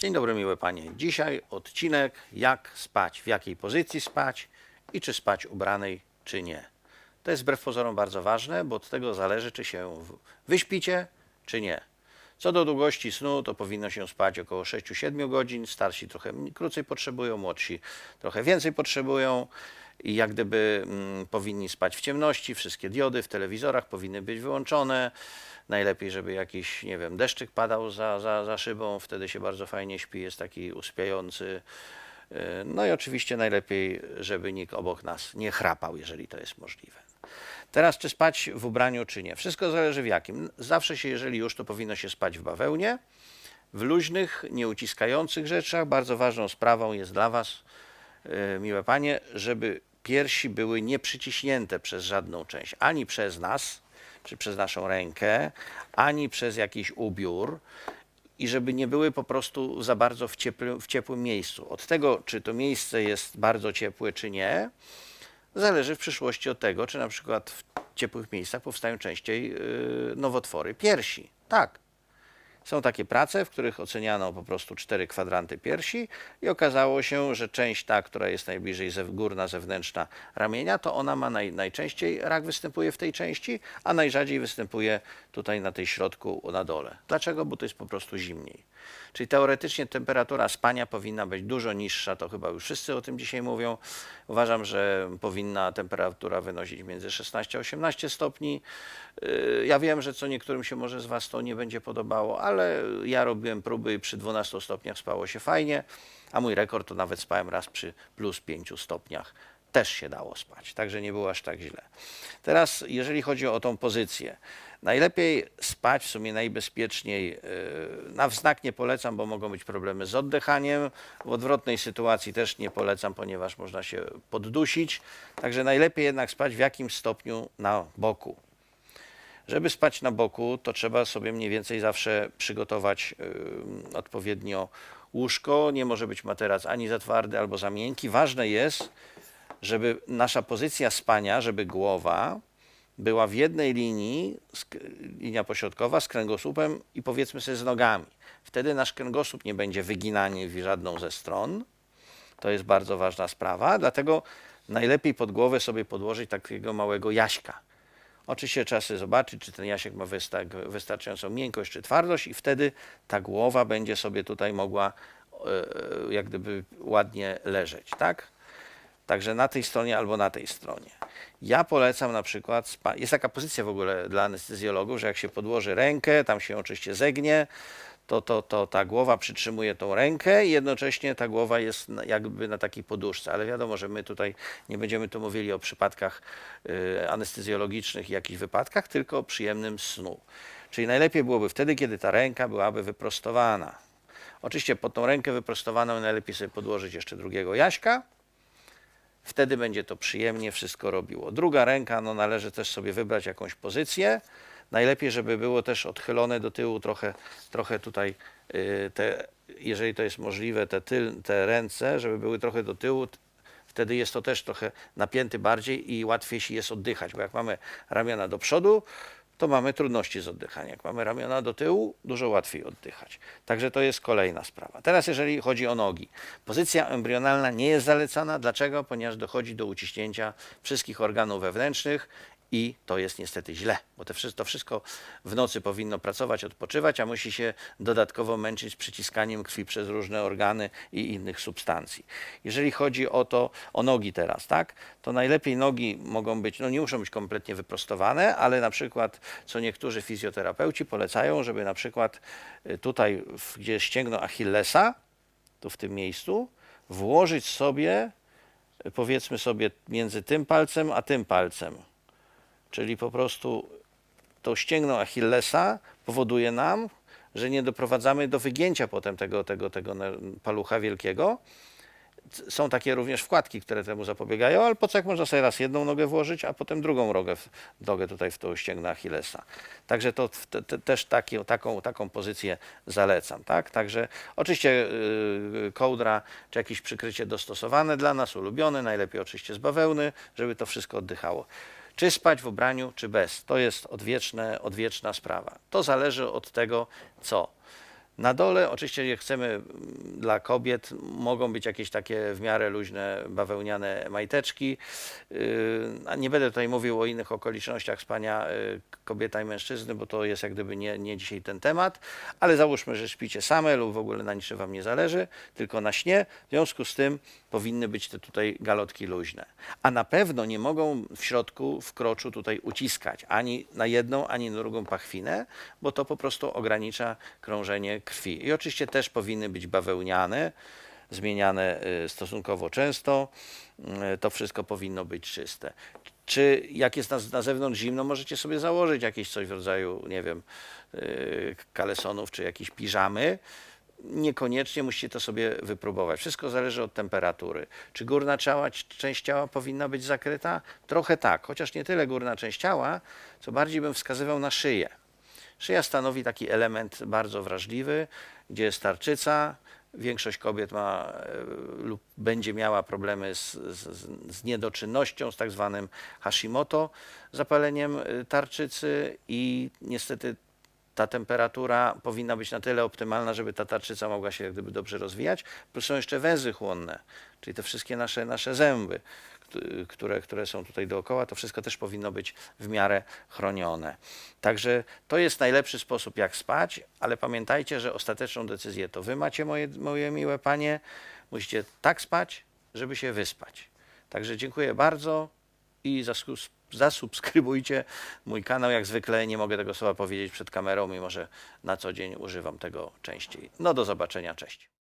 Dzień dobry, miłe panie. Dzisiaj odcinek jak spać, w jakiej pozycji spać i czy spać ubranej, czy nie. To jest wbrew pozorom bardzo ważne, bo od tego zależy, czy się wyśpicie, czy nie. Co do długości snu, to powinno się spać około 6-7 godzin. Starsi trochę krócej potrzebują, młodsi trochę więcej potrzebują. I jak gdyby mm, powinni spać w ciemności, wszystkie diody w telewizorach powinny być wyłączone. Najlepiej, żeby jakiś, nie wiem, deszczyk padał za, za, za szybą, wtedy się bardzo fajnie śpi, jest taki uspiający. Yy, No i oczywiście najlepiej, żeby nikt obok nas nie chrapał, jeżeli to jest możliwe. Teraz, czy spać w ubraniu, czy nie? Wszystko zależy w jakim. Zawsze się, jeżeli już, to powinno się spać w bawełnie, w luźnych, nieuciskających rzeczach. Bardzo ważną sprawą jest dla Was, e, miłe panie, żeby piersi były nieprzyciśnięte przez żadną część, ani przez nas, czy przez naszą rękę, ani przez jakiś ubiór i żeby nie były po prostu za bardzo w, ciepłym- w ciepłym miejscu. Od tego, czy to miejsce jest bardzo ciepłe, czy nie, zależy w przyszłości od tego, czy na przykład w ciepłych miejscach powstają częściej yy, nowotwory piersi. Tak. Są takie prace, w których oceniano po prostu cztery kwadranty piersi i okazało się, że część ta, która jest najbliżej górna, zewnętrzna ramienia, to ona ma naj, najczęściej, rak występuje w tej części, a najrzadziej występuje tutaj na tej środku na dole. Dlaczego? Bo to jest po prostu zimniej. Czyli teoretycznie temperatura spania powinna być dużo niższa, to chyba już wszyscy o tym dzisiaj mówią. Uważam, że powinna temperatura wynosić między 16 a 18 stopni. Yy, Ja wiem, że co niektórym się może z Was to nie będzie podobało, ale ja robiłem próby i przy 12 stopniach spało się fajnie, a mój rekord to nawet spałem raz przy plus 5 stopniach. Też się dało spać, także nie było aż tak źle. Teraz, jeżeli chodzi o tą pozycję, najlepiej spać, w sumie najbezpieczniej, yy, na wznak nie polecam, bo mogą być problemy z oddechaniem. W odwrotnej sytuacji też nie polecam, ponieważ można się poddusić. Także najlepiej jednak spać w jakimś stopniu na boku. Żeby spać na boku, to trzeba sobie mniej więcej zawsze przygotować odpowiednio łóżko. Nie może być materac ani za twardy, albo za miękki. Ważne jest, żeby nasza pozycja spania, żeby głowa była w jednej linii, linia pośrodkowa z kręgosłupem i powiedzmy sobie z nogami. Wtedy nasz kręgosłup nie będzie wyginany w żadną ze stron. To jest bardzo ważna sprawa, dlatego najlepiej pod głowę sobie podłożyć takiego małego jaśka. Oczywiście trzeba sobie zobaczyć, czy ten jasiek ma wysta- wystarczającą miękkość czy twardość i wtedy ta głowa będzie sobie tutaj mogła e, jak gdyby ładnie leżeć, tak? Także na tej stronie albo na tej stronie. Ja polecam na przykład, jest taka pozycja w ogóle dla anestezjologów, że jak się podłoży rękę, tam się oczywiście zegnie, to, to, to ta głowa przytrzymuje tą rękę i jednocześnie ta głowa jest jakby na takiej poduszce. Ale wiadomo, że my tutaj nie będziemy tu mówili o przypadkach y, anestezjologicznych i jakichś wypadkach, tylko o przyjemnym snu. Czyli najlepiej byłoby wtedy, kiedy ta ręka byłaby wyprostowana. Oczywiście pod tą rękę wyprostowaną najlepiej sobie podłożyć jeszcze drugiego jaśka, wtedy będzie to przyjemnie wszystko robiło. Druga ręka, no należy też sobie wybrać jakąś pozycję. Najlepiej, żeby było też odchylone do tyłu trochę, trochę tutaj, y, te, jeżeli to jest możliwe, te, tyl, te ręce, żeby były trochę do tyłu. Wtedy jest to też trochę napięty bardziej i łatwiej się jest oddychać, bo jak mamy ramiona do przodu, to mamy trudności z oddychaniem. Jak mamy ramiona do tyłu, dużo łatwiej oddychać. Także to jest kolejna sprawa. Teraz jeżeli chodzi o nogi. Pozycja embrionalna nie jest zalecana. Dlaczego? Ponieważ dochodzi do uciśnięcia wszystkich organów wewnętrznych i to jest niestety źle, bo to wszystko w nocy powinno pracować, odpoczywać, a musi się dodatkowo męczyć przyciskaniem krwi przez różne organy i innych substancji. Jeżeli chodzi o to, o nogi teraz, tak, to najlepiej nogi mogą być, no nie muszą być kompletnie wyprostowane, ale na przykład, co niektórzy fizjoterapeuci polecają, żeby na przykład y, tutaj, gdzie ścięgno Achillesa, tu w tym miejscu, włożyć sobie, y, powiedzmy sobie, między tym palcem a tym palcem. Czyli po prostu to ścięgno Achillesa powoduje nam, że nie doprowadzamy do wygięcia potem tego, tego, tego palucha wielkiego. Są takie również wkładki, które temu zapobiegają, ale po co jak można sobie raz jedną nogę włożyć, a potem drugą nogę, nogę tutaj w to ścięgno Achillesa. Także to te, te, też taki, taką, taką pozycję zalecam. Tak? Także oczywiście yy, kołdra czy jakieś przykrycie dostosowane dla nas, ulubione, najlepiej oczywiście z bawełny, żeby to wszystko oddychało. Czy spać w ubraniu, czy bez? To jest odwieczne, odwieczna sprawa. To zależy od tego, co. Na dole oczywiście jak chcemy mm, dla kobiet mogą być jakieś takie w miarę luźne bawełniane majteczki. A nie będę tutaj mówił o innych okolicznościach spania yy, kobieta i mężczyzny, bo to jest jak gdyby nie, nie dzisiaj ten temat, ale załóżmy, że śpicie same lub w ogóle na niczym wam nie zależy, tylko na śnie. W związku z tym powinny być te tutaj galotki luźne. A na pewno nie mogą w środku, w kroczu tutaj uciskać ani na jedną, ani na drugą pachwinę, bo to po prostu ogranicza krążenie krwi. I oczywiście też powinny być bawełniane, zmieniane y, stosunkowo często. Y, To wszystko powinno być czyste. Czy jak jest na, na zewnątrz zimno, możecie sobie założyć jakieś coś w rodzaju, nie wiem, y, kalesonów czy jakieś piżamy. Niekoniecznie musicie to sobie wypróbować. Wszystko zależy od temperatury. Czy górna ciała, część ciała powinna być zakryta? Trochę tak, chociaż nie tyle górna część ciała, co bardziej bym wskazywał na szyję. Szyja stanowi taki element bardzo wrażliwy, gdzie jest tarczyca. Większość kobiet ma e, lub będzie miała problemy z, z, z niedoczynnością, z tak zwanym Hashimoto, zapaleniem e, tarczycy i niestety ta temperatura powinna być na tyle optymalna, żeby ta tarczyca mogła się jak gdyby dobrze rozwijać. Plus są jeszcze węzy chłonne, czyli te wszystkie nasze, nasze zęby, kt- które, które są tutaj dookoła, to wszystko też powinno być w miarę chronione. Także to jest najlepszy sposób, jak spać, ale pamiętajcie, że ostateczną decyzję to wy macie, moje, moje miłe panie. Musicie tak spać, żeby się wyspać. Także dziękuję bardzo i zaskus- zasubskrybujcie mój kanał. Jak zwykle nie mogę tego słowa powiedzieć przed kamerą, mimo że na co dzień używam tego częściej. No do zobaczenia, cześć.